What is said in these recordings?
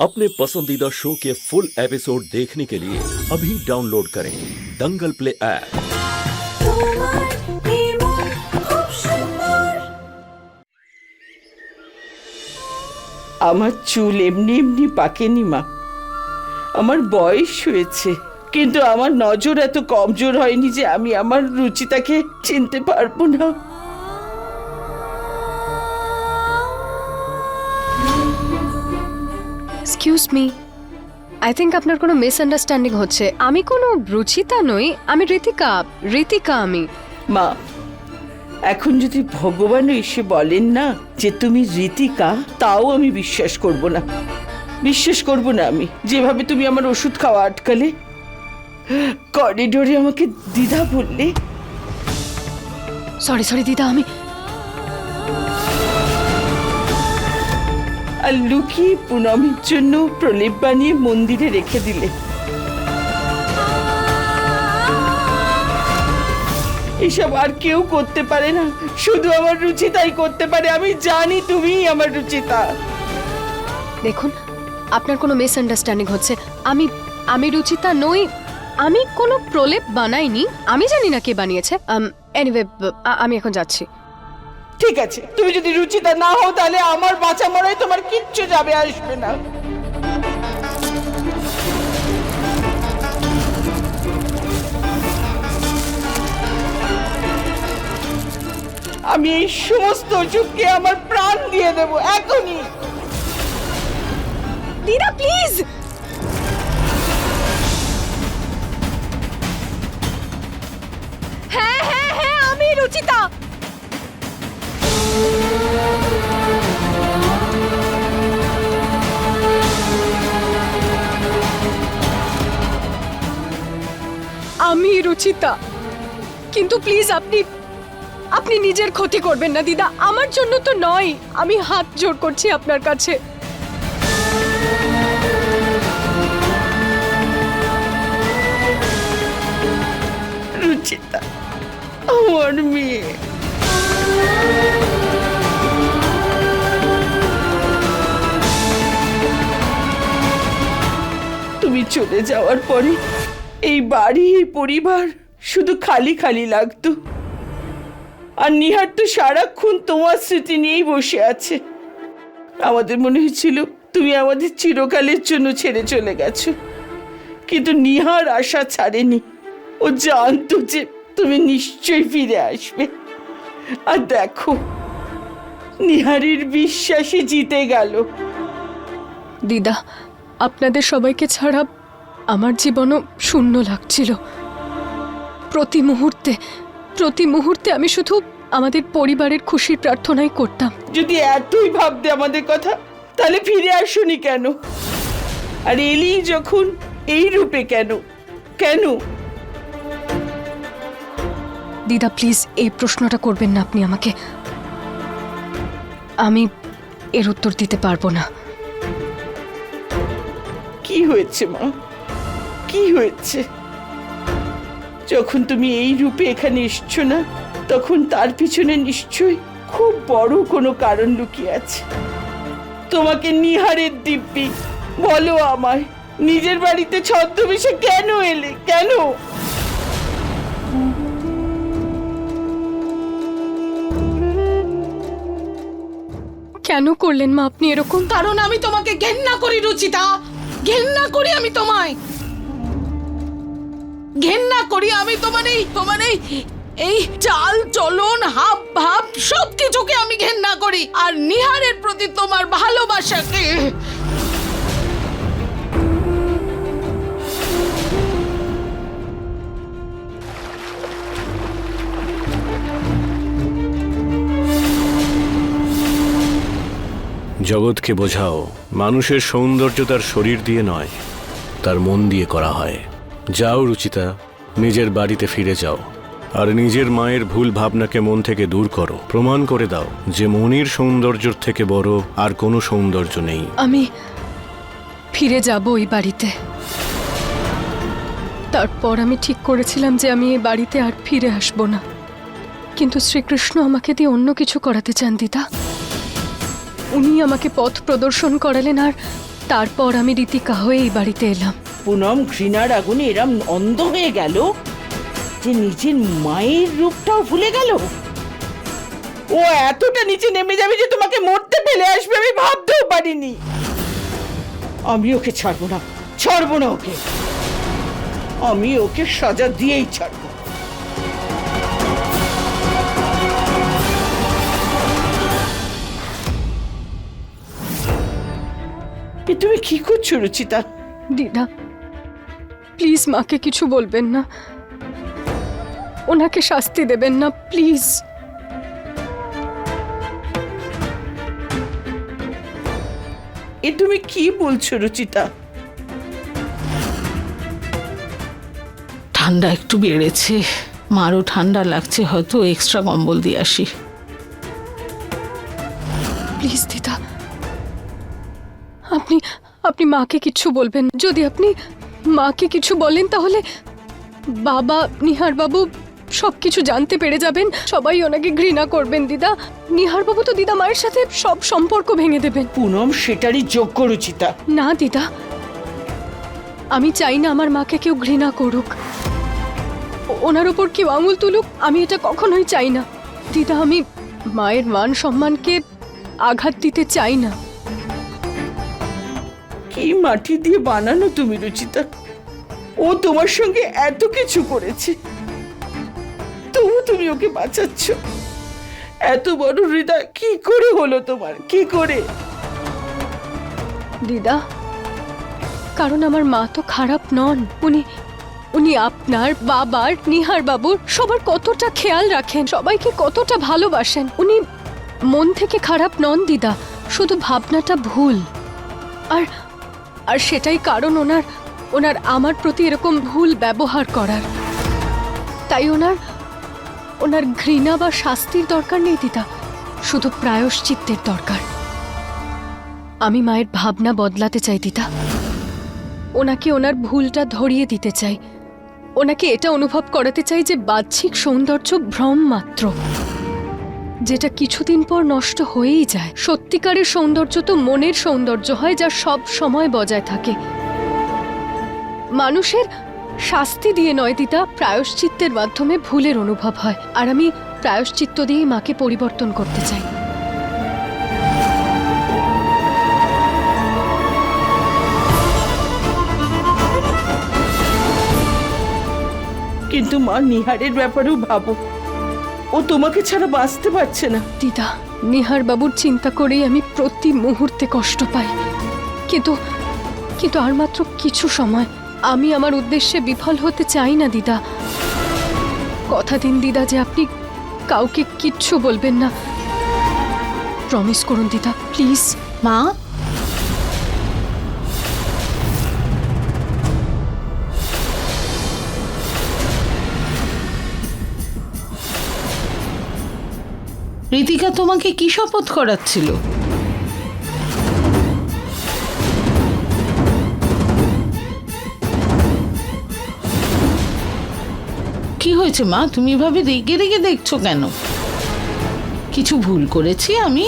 अपने पसंदीदा शो के फुल एपिसोड देखने के लिए अभी डाउनलोड करें दंगल प्ले ऐप তোমার নির্মল খুব সুন্দর আমার চুল এমনি এমনি পাকেনি মা আমার বয়স হয়েছে কিন্তু আমার নজর এত কমজোর হয়নি যে আমি আমার রুচিতাকে চিনতে পারবো না এক্সকিউজ মি আই থিঙ্ক আপনার কোনো মিসআন্ডারস্ট্যান্ডিং হচ্ছে। আমি কোনো রুচিতা নই আমি ঋতিকা ঋতিকা আমি। মা এখন যদি ভগবান এসে বলেন না যে তুমি রীতিকা তাও আমি বিশ্বাস করব না। বিশ্বাস করব না আমি। যেভাবে তুমি আমার ওষুধ খাওয়া আটকালে করিডোরে আমাকে দ্বিধা বললে। সরি সরি দিদা আমি আর লুকিয়ে পুনমের জন্য প্রলেপ বানিয়ে মন্দিরে রেখে দিলে। এসব আর কেউ করতে পারে না। শুধু আমার রুচি তাই করতে পারে। আমি জানি তুমিই আমার রুচিতা। দেখুন, আপনার কোনো মিসআন্ডারস্ট্যান্ডিং হচ্ছে। আমি আমি রুচিতা নই। আমি কোনো প্রলেপ বানাইনি। আমি জানি না কে বানিয়েছে। এনিওয়ে আমি এখন যাচ্ছি। ঠিক আছে, তুমি যদি রুচিতা না হও তাহলে আমার বাঁচা মরায় তোমার কিচ্ছু যাবে, আসবে না। আমি এই সমস্ত ওষুধকে আমার প্রাণ দিয়ে দেব, এখনই। দিদা প্লিজ আমি রুচিতা। কিন্তু প্লিজ আপনি আপনি নিজের ক্ষতি করবেন না, দিদা। আমার জন্য তো নয়। আমি হাত জোর করছি আপনার কাছে। আমার মেয়ে। তুমি চলে যাওয়ার পরে এই বাড়ি, এই পরিবার শুধু খালি খালি লাগতো। আর নিহার তো সারাক্ষণ তোমার স্মৃতি নিয়েই বসে আছে। আমাদের মনে হয়েছিল তুমি আমাদের চিরকালের জন্য ছেড়ে চলে গেছো। কিন্তু নিহার আশা ছাড়েনি। ও জানতো যে তুমি নিশ্চয়ই ফিরে আসবে। আর দেখো, নিহারির বিশ্বাসে জিতে গেল। দিদা, আপনাদের সবাইকে ছাড়া আমার জীবনও শূন্য লাগছিল। প্রতি মুহূর্তে প্রতি মুহূর্তে আমি শুধু আমাদের পরিবারের খুশির প্রার্থনাই করতাম। যদি এতই ভাবতে আমাদের কথা তাহলে ফিরে আসুনি কেন? আর এলি যখন এই রূপে কেন? কেন? দিদা প্লিজ এই প্রশ্নটা করবেন না আপনি আমাকে। আমি এর উত্তর দিতে পারব না। কি হয়েছে মা? কি হয়েছে? যখন তুমি এই রূপে এখানে এসছো না, তখন তার পিছনে নিশ্চয়ই খুব বড় কোনো কারণ লুকিয়ে আছে। তোমাকে নিহারের দিব্যি, বলো আমায়, নিজের বাড়িতে ছদ্মবেশে কেন এলে? কেন? কেন করলেন মা আপনি এরকম? কারণ আমি তোমাকে ঘেন্না করি, রুচিতা। ঘেন্না করি আমি তোমায়। ঘেন্না করি আমি তোমার এই তোমার এই এই চাল, চলন, হাব, ভাব সব কিছুকে আমি ঘেন্না করি। আর নিহারের প্রতি তোমার ভালোবাসাকে জগৎকে বোঝাও, মানুষের সৌন্দর্য তার শরীর দিয়ে নয়, তার মন দিয়ে করা হয়। যাও রুচিতা, নিজের বাড়িতে ফিরে যাও। আর নিজের মায়ের ভুল ভাবনাকে মন থেকে দূর করো। প্রমাণ করে দাও যে মনির সৌন্দর্যর থেকে বড় আর কোনো সৌন্দর্য নেই। আমি ফিরে যাব ওই বাড়িতে। তারপর আমি ঠিক করেছিলাম যে আমি এই বাড়িতে আর ফিরে আসব না। কিন্তু শ্রীকৃষ্ণ আমাকে দিয়ে অন্য কিছু করাতে চান, দিদা। উনি আমাকে পথ প্রদর্শন করালেন আর তারপর আমি রীতিকা হয়ে এই বাড়িতে এলাম। পুনম ঘৃণার আগুনে এরম অন্ধ হয়ে গেল যে নিজের মায়ের রূপটাও ভুলে গেল। ও এতটা নিচে নেমে যাবে যে তোমাকে মরতে ফেলে আসবে, আমি ভাবতেও পারিনি। আমি ওকে ছাড়বো না ছাড়বো না ওকে। আমি ওকে সাজা দিয়েই ছাড়বো। তুমি কি করছ রুচিতা? দিদা প্লিজ মাকে কিছু বলবেন না। ওনাকে শাস্তি দেবেন না প্লিজ। এ তুমি কি বলছো রুচিতা? ঠান্ডা একটু বেড়েছে। মারও ঠান্ডা লাগছে হয়তো এক্সট্রা কম্বল দিয়ে আসি। প্লিজ দিদা। আপনি আপনি মাকে কিছু বলবেন না। যদি আপনি মাকে কিছু বলেন তাহলে? বাবা নিহার বাবু সব কিছু জানতে পেরে যাবেন। সবাই ওনাকে ঘৃণা করবেন দিদা। নিহার বাবু তো দিদা মায়ের সাথে সব সম্পর্ক ভেঙে দেবেন। পুনম সেটারই যোগ্য রুচিতা। না দিদা। আমি চাই না আমার মাকে কেউ ঘৃণা করুক। ওনার ওপর কেউ আঙুল তুলুক আমি এটা কখনোই চাই না। দিদা আমি মায়ের মান সম্মানকে আঘাত দিতে চাই না। কি মাটি দিয়ে বানানো তুমি, রুচিতা। ও তোমার সঙ্গে এত কিছু করেছে। তবু তুমি ওকে বাঁচাচ্ছ। এত বড় হৃদয় কি করে হলো তোমার? কি করে? দিদা, কারণ আমার মা তো খারাপ নন। উনি উনি আপনার বাবার, নিহার বাবুর সবার কতটা খেয়াল রাখেন, সবাইকে কতটা ভালোবাসেন। উনি মন থেকে খারাপ নন দিদা, শুধু ভাবনাটা ভুল। আর আর সেটাই কারণ ওনার ওনার আমার প্রতি এরকম ভুল ব্যবহার করার। তাই ওনার ওনার ঘৃণা বা শাস্তির দরকার নেই দিদা, শুধু প্রায়শ্চিত্তের দরকার। আমি মায়ের ভাবনা বদলাতে চাই দিদা। ওনাকে ওনার ভুলটা ধরিয়ে দিতে চাই। ওনাকে এটা অনুভব করাতে চাই যে বাহ্যিক সৌন্দর্য ভ্রম মাত্র। যেটা কিছুদিন পর নষ্ট হয়েই যায়। সত্যিকারের সৌন্দর্য তো মনের সৌন্দর্য হয় যা সব সময় বজায় থাকে। মানুষের শাস্তি দিয়ে নয় দিদা, প্রায়শ্চিত্তের মাধ্যমে ভুলের অনুভব হয়। আর আমি প্রায়শ্চিত্ত দিয়েই মাকে পরিবর্তন করতে চাই। কিন্তু মা, নিহারের ব্যাপারেও ভাবো। ও তোমাকে ছাড়া বাঁচতে পারছে না। দিদা নিহার বাবুর চিন্তা করেই আমি প্রতি মুহূর্তে কষ্ট পাই। কিন্তু কিন্তু আর মাত্র কিছু সময় আমি আমার উদ্দেশ্যে বিফল হতে চাই না দিদা। কথা দিন দিদা যে আপনি কাউকে কিচ্ছু বলবেন না। প্রমিস করুন দিদা প্লিজ মা রীতিকা তোমাকে কি শপথ করাচ্ছিল? কি হয়েছে মা? তুমি এভাবে রেগে রেগে দেখছ কেন? কিছু ভুল করেছি আমি?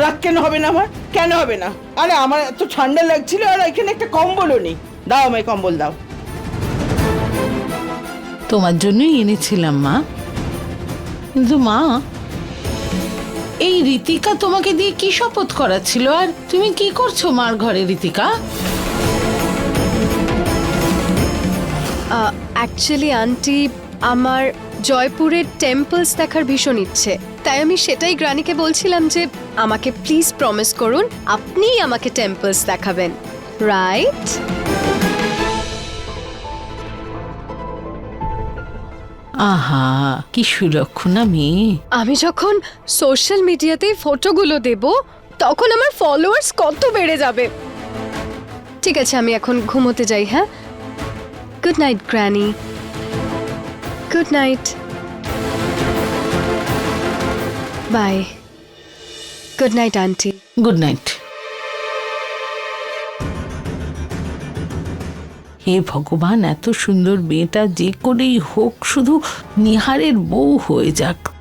রাগ কেন হবে না আমার? কেন হবে না? আরে আমার এত ঠান্ডা লাগছিল আর এখানে একটা কম্বলও নেই। দাও আমায় কম্বল দাও। তোমার জন্যই এনেছিলাম, মা। কিন্তু মা, এই রীতিকা তোমাকে দিয়ে কি শপথ করাচ্ছিল? আর তুমি কি করছ মার ঘরে, রীতিকা? অ্যাকচুয়ালি আন্টি আমার জয়পুরের টেম্পলস দেখার ভীষণ ইচ্ছে। তাই আমি সেটাই গ্রানিকে বলছিলাম যে, আমাকে প্লিজ প্রমিস করুন, আপনিই আমাকে টেম্পলস দেখাবেন। রাইট আহা কি সুলক্ষণা মেয়ে আমি যখন সোশ্যাল মিডিয়াতে ফটোগুলো দেব তখন আমার ফলোয়ার্স কত বেড়ে যাবে। ঠিক আছে আমি এখন ঘুমোতে যাই হ্যাঁ? Good night granny good night bye good night aunty good night হে ভগবান এত সুন্দর মেয়েটা যে করেই হোক শুধু নিহারের বউ হয়ে যাক।